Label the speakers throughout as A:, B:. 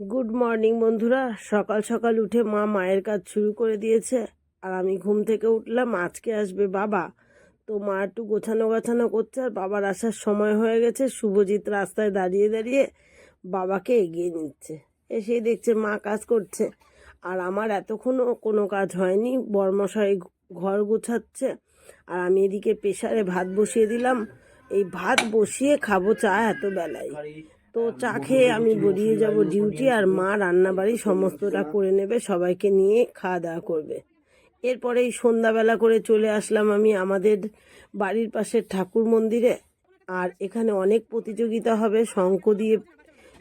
A: Good morning বন্ধুরা। সকাল সকাল উঠে মা মায়ের কাজ শুরু করে দিয়েছে। আর আমি ঘুম থেকে উঠলাম, আজকে আসবে বাবা। তো মা একটু গোছানো গাছানো করছে, আর বাবার আসার সময় হয়ে গেছে। শুভজিৎ রাস্তায় দাঁড়িয়ে দাঁড়িয়ে বাবাকে এগিয়ে নিচ্ছে। এসেই দেখছে মা কাজ করছে। আর আমার এতক্ষণও কোনো কাজ হয়নি। বর্মশাই ঘর গোছাচ্ছে। আর আমি এদিকে প্রেশারে ভাত বসিয়ে দিলাম। এই ভাত বসিয়ে খাব চা এত বেলায়। তো চা খেয়ে আমি বেরিয়ে যাব ডিউটি আর মা রান্নাবাড়ি সমস্তটা করে নেবে সবাইকে নিয়ে খাওয়া দাওয়া করবে। এরপরে এই সন্ধ্যাবেলা করে চলে আসলাম আমি আমাদের বাড়ির পাশের ঠাকুর মন্দিরে। আর এখানে অনেক প্রতিযোগিতা হবে শঙ্খ দিয়ে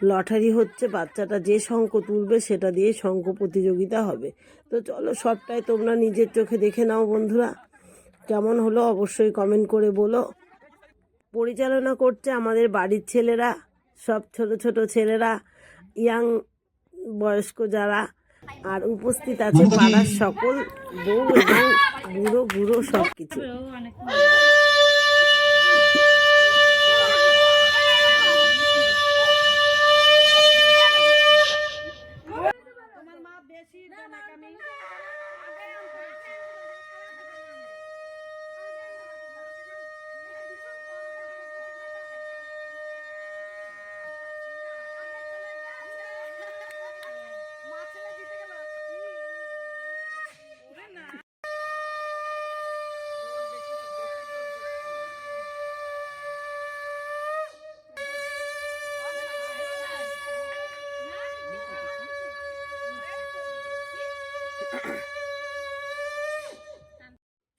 A: লটারি হচ্ছে বাচ্চাটা যে শঙ্খ তুলবে সেটা দিয়ে শঙ্খ প্রতিযোগিতা হবে। তো চলো সবটাই তোমরা নিজের চোখে দেখে নাও বন্ধুরা। কেমন হলো অবশ্যই কমেন্ট করে বলো। পরিচালনা করছে আমাদের বাড়ির ছেলেরা। সব ছোট ছোট ছেলেরা ইয়াং বয়স্ক যারা আর উপস্থিত আছে পাড়ার সকল বউ এবং বুড়ো বুড়ো সব কিছু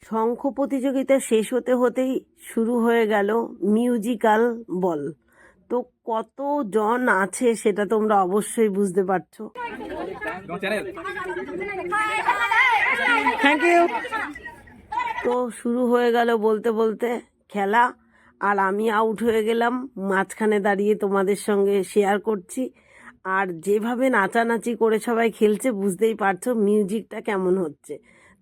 A: শঙ্খ প্রতিযোগিতা শেষ হতে হতেই শুরু হয়ে গেল মিউজিক্যাল বল তো কত জন আছে সেটা তোমরা অবশ্যই বুঝতে পারছ। থ্যাংক ইউ তো শুরু হয়ে গেল বলতে বলতে খেলা। আর আমি আউট হয়ে গেলাম মাঝখানে দাঁড়িয়ে তোমাদের সঙ্গে শেয়ার করছি। আর যেভাবে নাচানাচি করে সবাই খেলছে বুঝতেই পারছ মিউজিকটা কেমন হচ্ছে।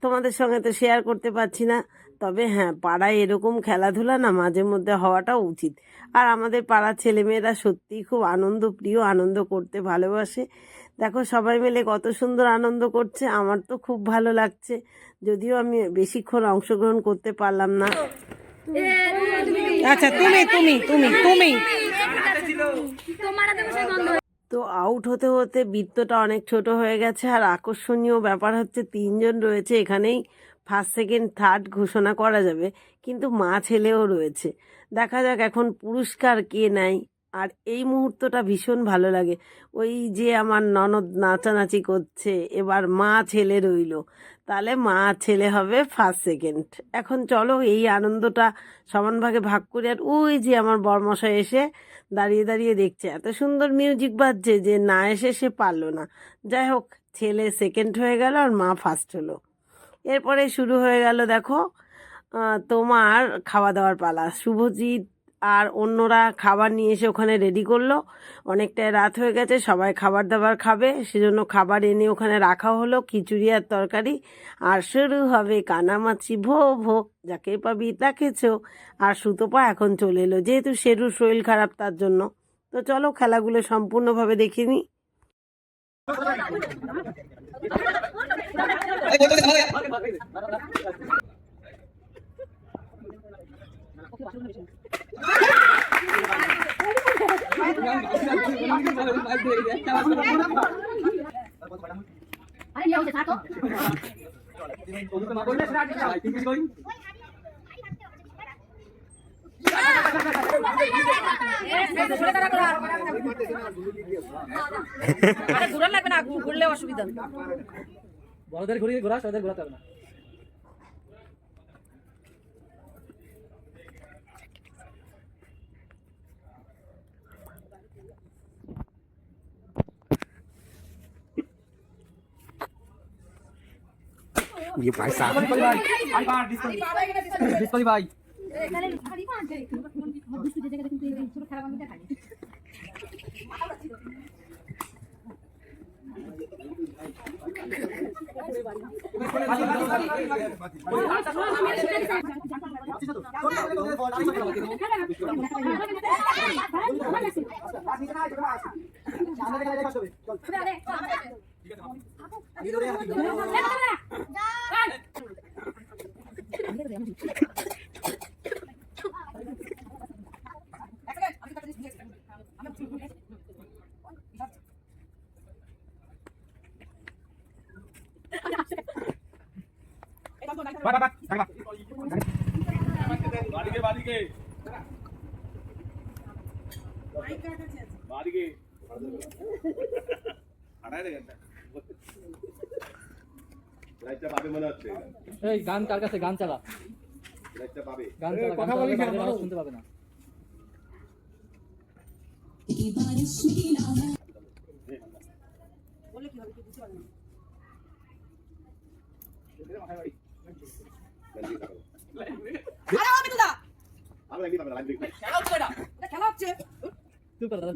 A: তোমাদের সঙ্গে তো শেয়ার করতে পারছি না। তবে হ্যাঁ পাড়ায় এরকম খেলাধুলা না মাঝে মধ্যে হওয়াটা উচিত। আর আমাদের পাড়ার ছেলেমেয়েরা সত্যিই খুব আনন্দ প্রিয় আনন্দ করতে ভালোবাসে। দেখো সবাই মিলে কত সুন্দর আনন্দ করছে আমার তো খুব ভালো লাগছে। যদিও আমি বেশিক্ষণ অংশগ্রহণ করতে পারলাম না। আচ্ছা তুমি তুমি তুমি তুমি। তো আউট হতে হতে বৃত্তটা অনেক ছোট হয়ে গেছে, আর আকর্ষণীয় ব্যাপার হচ্ছে তিনজন রয়েছে, এখানেই ফার্স্ট সেকেন্ড থার্ড ঘোষণা করা যাবে, কিন্তু মা ছেলেও রয়েছে। দেখা যাক এখন পুরস্কার কে নেয়, আর এই মুহূর্তটা ভীষণ ভালো লাগে। ওই যে আমার ননদ নাচানাচি করছে, এবার মা ছেলে রইল। তাহলে মা ছেলে হবে ফার্স্ট সেকেন্ড এখন চলো এই আনন্দটা সমান ভাগে ভাগ করি, আর ওই যে আমার বরমশাই এসে দাঁড়িয়ে দাঁড়িয়ে দেখছে। এত সুন্দর মিউজিক বাজছে যে না এসে সে পারল না। যাই হোক, ছেলে সেকেন্ড হয়ে গেল আর মা ফার্স্ট হলো। এরপরে শুরু হয়ে গেল, দেখো তোমার খাওয়া দাওয়ার পালা। শুভজিৎ আর অন্যরা খাবার নিয়ে এসে ওখানে রেডি করল। অনেকটাই রাত হয়ে গেছে, সবাই খাবার দাবার খাবে। সেজন্য খাবার এনে ওখানে রাখা হলো, খিচুড়ি আর তরকারি। আর শুরু হবে কানামাছি, ভো ভো, যাকে পাবি তাকে চো আর সুতোপা এখন চলে এলো, যেহেতু শেরুর শরীর খারাপ তার জন্য। তো চলো খেলাগুলো সম্পূর্ণভাবে দেখিনি নি।
B: আরে নিয়ে থাকো ঘুরে লাগবে না, ঘুরলে অসুবিধা
C: বড়দের ঘুরিয়ে ঘোরা ছোটদের ঘোরাতে হবে না।
D: ইয়ে ভাই সাহেব
C: ডিসকলি ভাই এই গান কার কাছে? গান চালা। গান চালা কথা বলি। শুনতে পাবে না।
E: আমি লাগি পাবে লাইট দেখবে
C: চুপ কর দাদা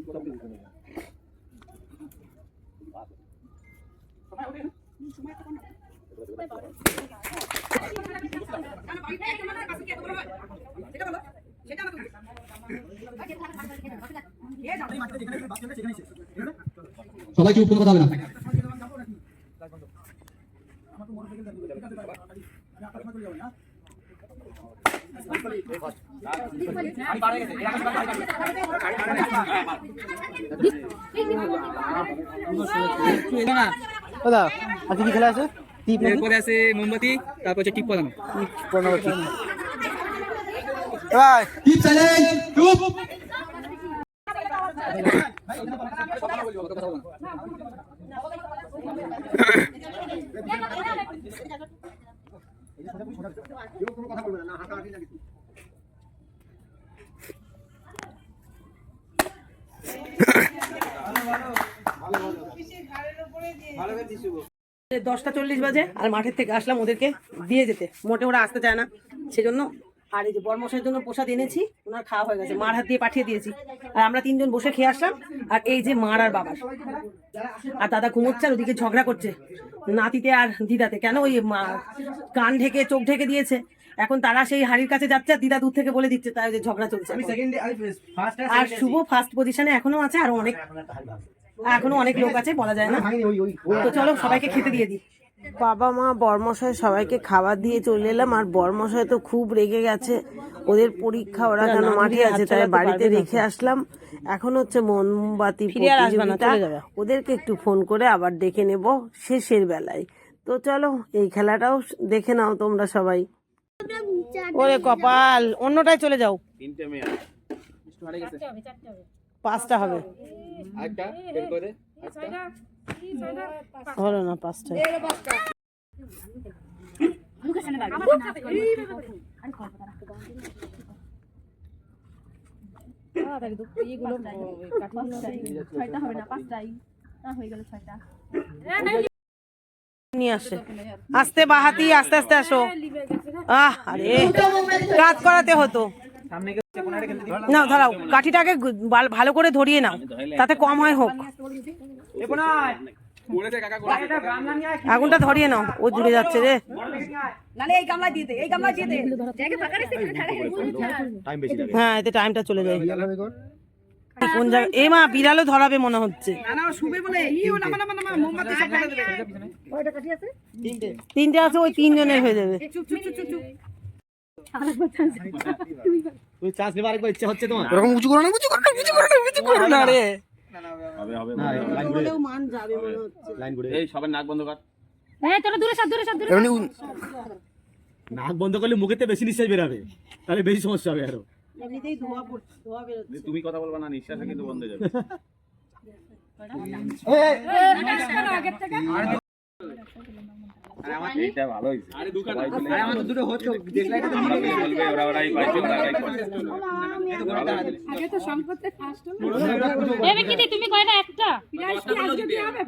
F: সবাই চুপ কোনো কথা হবে না।
G: দাদা আজকে কি খেলা আছে টিপ
C: এরপরে আছে মোমবাতি তারপর হচ্ছে টিপ
G: পনেরো টিপ ভাই
E: কেউ কোনো কথা বলবে না না হাঁটাহাঁটি না কিছু
G: দশটা চল্লিশ বাজে আর মাঠের থেকে আসলাম ওদেরকে দিয়ে যেতে। মোটে ওরা আসতে চায় না সেজন্য আর এই যে বর্মশের জন্য প্রসাদ এনেছি ওনার খাওয়া হয়ে গেছে মার হাত দিয়ে পাঠিয়ে দিয়েছি। আর আমরা তিনজন বসে খেয়ে আসলাম আর এই যে মার আর বাবার। আর দাদা ঘুমোচ্ছে আর ওদিকে ঝগড়া করছে নাতিতে আর দিদাতে। কেন ওই মা কান ঢেকে চোখ ঢেকে দিয়েছে? এখন তারা সেই হাড়ির কাছে যাচ্ছে আর দিদা দূর থেকে বলে দিচ্ছে তাই যে ঝগড়া চলছে। আর শুভ ফার্স্ট পজিশনে এখনও আছে আর অনেক। এখনও অনেক লোক আছে বলা যায় না। তো চলো সবাইকে খেতে দিয়ে দিই।
A: বাবা মা বর্মশাই সবাইকে খাবার দিয়ে চলে এলাম আর বর্মশাই তো খুব রেগে গেছে। ওদের পরীক্ষা ওরা কেন মাঠে আছে তাই বাড়িতে রেখে আসলাম। এখন হচ্ছে মোমবাতি প্রতিযোগিতা।
G: যাবে।
A: ওদেরকে একটু ফোন করে আবার ডেকে নেব শেষের বেলায়। তো চলো এই খেলাটাও দেখে নাও তোমরা সবাই।
G: ওরে কপাল অন্যটায় চলে যাও।
E: তিনটে মেয়ে
G: পাঁচটা হবে। হলো না পাঁচটা। নিয়ে আসে। আস্তে বাহাতি আস্তে আস্তে আসো। আহ আরে। কাজ করাতে হতো। নাও ধরাও কাঠিটাকে ভালো করে ধরিয়ে নাও তাতে কম হয় হোক। আগুনটা ধরিয়ে নাও ও জুড়ে যাচ্ছে রে। হ্যাঁ এতে টাইমটা চলে যায়। কোন জায়গা এ মা বিড়ালও ধরাবে মনে হচ্ছে। তিনটে। আছে ওই তিনজনের হয়ে যাবে।
D: ওরকম উঁচু করো না উঁচু করো না উঁচু করো না উঁচু করো না রে
E: হবে হবে
A: লাইন মান যাবে মনে হচ্ছে
E: লাইন করে এই সবার নাক বন্ধ কর
B: হ্যাঁ দূরে দূরে দূরে
H: নাক বন্ধ করলে মুখেতে বেশি নিঃশ্বাস বেরাবে তাহলে বেশি সমস্যা হবে আরও
A: এমনিতেই ধোয়া পড়ছে ধোয়া বেরোচ্ছে
E: তুমি কথা বলবা না নিঃশ্বাসে কিন্তু বন্ধ হয়ে যাবে এইটা ভালো হয়েছে আরে দুটো আমার দুটো হচ্ছে দেখলে এটা বলবে ওরা ওরাই পাইছে ওরাই পাইছে
B: এবে কি তুমি কয়টা একটা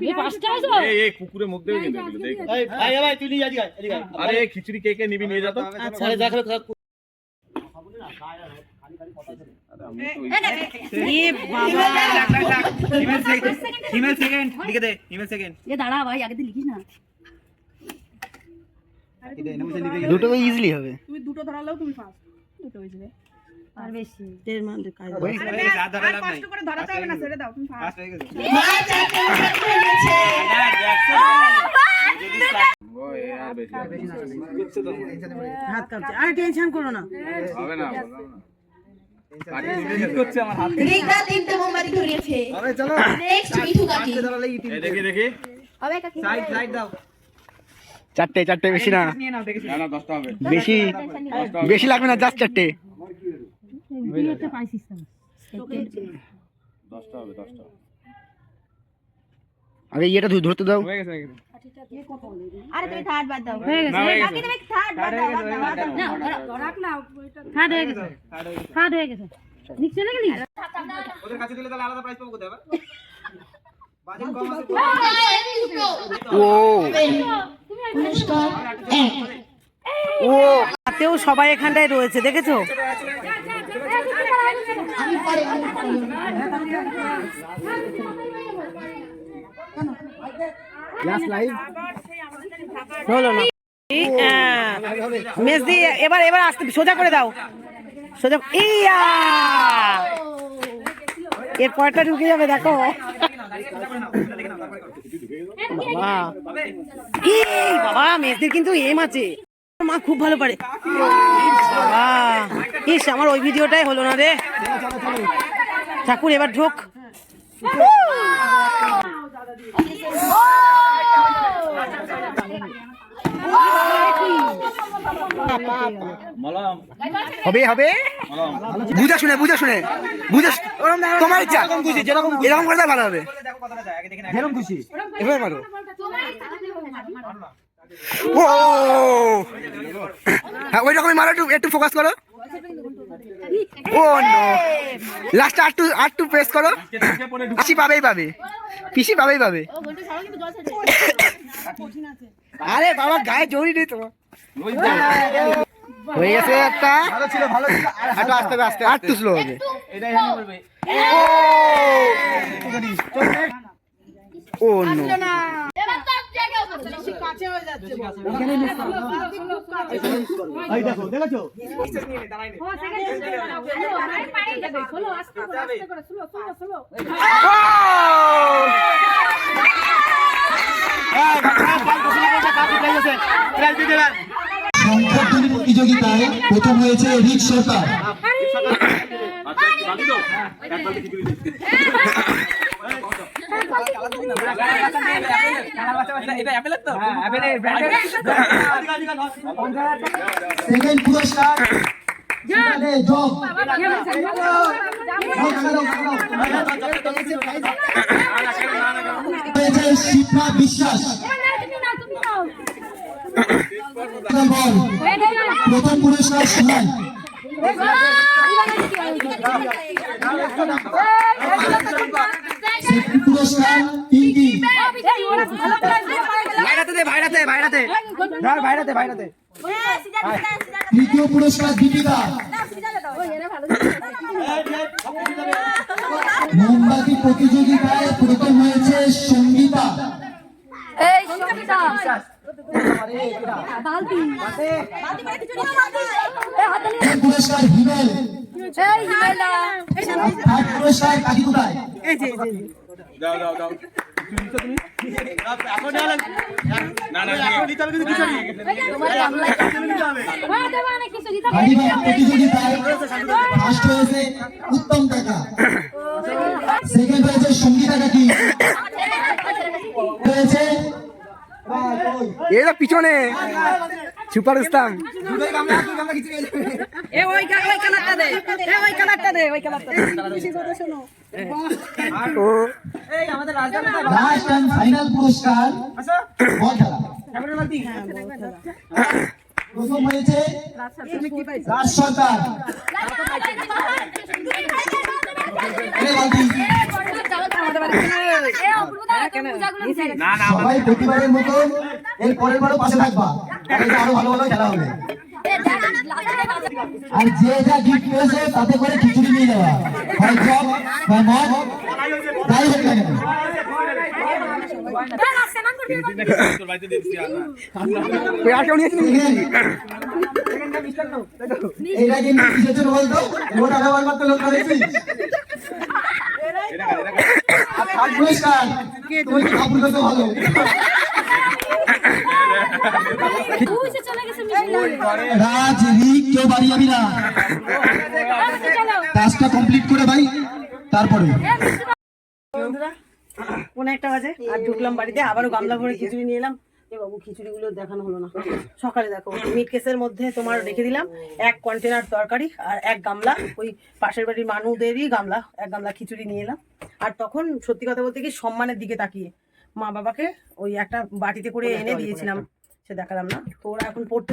B: এই পাঁচটা আছো
E: এই এই কুকুরে মুখ দেবে কিন্তু এগুলো, দেখ
H: ভাই ভাই তুই নিয়ে যা এদিকে আয়,
E: আরে খিচুড়ি কে কে নিবি নিয়ে যা তো
H: আরে দেখ রে, দেখ।
E: আরে আমি তো ওই-
G: এ বাবা
B: এ দাঁড়া ভাই আগে লিখিস না
D: দুটো তো ইজিলি হবে
G: তুমি দুটো ধরালেও তুমি ফার্স্ট দুটো হয়ে যাবে
B: আর বেশি
G: দেড় মান্থ কাজ
I: কষ্ট করে ধরাতে হবে না ছেড়ে দাও তুমি ফার্স্ট
G: হাত কাঁপছে আরে টেনশন করো না
E: হবে না দেখি দেখি
I: হবে কাকি
D: চারটে চারটে বেশি না। বেশি বেশি লাগবে না জাস্ট চারটে। আগে ইয়েটা ধরতে দাও।
B: হয়ে হয়ে হয়ে
D: ও।
I: পুরস্কার এক।
D: ও
G: হাতেও সবাই এখানটায় রয়েছে দেখেছ? হলো না। মেজদি এবার এবার আসতে সোজা করে দাও। সোজা ইয়া! এর পরটা ঢুকে যাবে দেখো। বাবা মেজদির কিন্তু এম আছে। মা খুব ভালো পারে। ইস, আমার ওই ভিডিওটাই হলো না রে। ঠাকুর, এবার ঢোক।
D: হবে হবে? বুঝা শুনে বুঝা শুনে। বুঝা তোমার ইচ্ছা। এরকম করে ভালো হবে। যেরকম খুশি। এভাবে মারো। ও! হ্যাঁ ওই রকমই মারো একটু একটু ফোকাস করো। ও নো লাস্টে R two R two press করো। পিসি পাবেই পাবে। পিসি পাবেই পাবে। আরে বাবা গায়ে জড়ি নেই তোমার। হয়ে গেছে একটা ভালো ছিল ভালো ছিল আস্তে হবে আস্তে আর স্লো হবে ও নো
H: এই দেখো
F: সংখ্যাধ্বনি প্রতিযোগিতায় প্রথম হয়েছে রিক সরকার। সেকেন্ড পুরস্কার। বিশ্বাস। প্রথম পুরস্কার সোনাই সেকেন্ড পুরস্কার পিঙ্কি
D: ভাইরাতে দে ভাইরাতে ভাইরাতে। ধর ভাইরাতে ভাইরাতে।
F: তৃতীয় পুরস্কার দীপিকা মোমবাতি প্রতিযোগিতায় প্রথম হয়েছে সঙ্গীতা এই পুরস্কার হিমেল
E: দাও দাও দাও
F: উত্তম কাকা সেকেন্ড হয়েছে সঙ্গীতা কাকি। হয়েছে
D: এই পিছনে। সুপার ইসলাম
G: এ ওই ওই কালারটা দে। এ ওই কালারটা দে ওই কালারটা দে।
D: ও।
F: লাস্ট এন্ড ফাইনাল পুরস্কার বল খেলা। প্রথম হয়েছে রাজ সরকার। সবাই প্রতিবারের মতন এর পরের বারও পাশে থাকবা আরও ভালো ভালো খেলা হবে আর যে যা গিফট পেয়েছে তাতে করে খিচুড়ি নিয়ে যাওয়া হয় চপ হয় মদ তাই হোক না কেন রাজ রিক কেউ বাড়ি যাবি না। কাজটা কমপ্লিট করে ভাই তারপরে।
G: কোন একটা বাজে আর ঢুকলাম বাড়িতে আবারও গামলা ভরে খিচুড়ি নিয়ে এলাম। এ বাবু খিচুড়িগুলো দেখানো হলো না। সকালে দেখো মিট কেসের মধ্যে তোমার রেখে দিলাম এক কন্টেনার তরকারি আর এক গামলা ওই পাশের বাড়ির মানুষদেরই গামলা এক গামলা খিচুড়ি নিয়ে এলাম। আর তখন সত্যি কথা বলতে কি সম্মানের দিকে তাকিয়ে মা বাবাকে ওই একটা বাটিতে করে এনে দিয়েছিলাম সে দেখালাম না। তো ওরা এখন পড়তে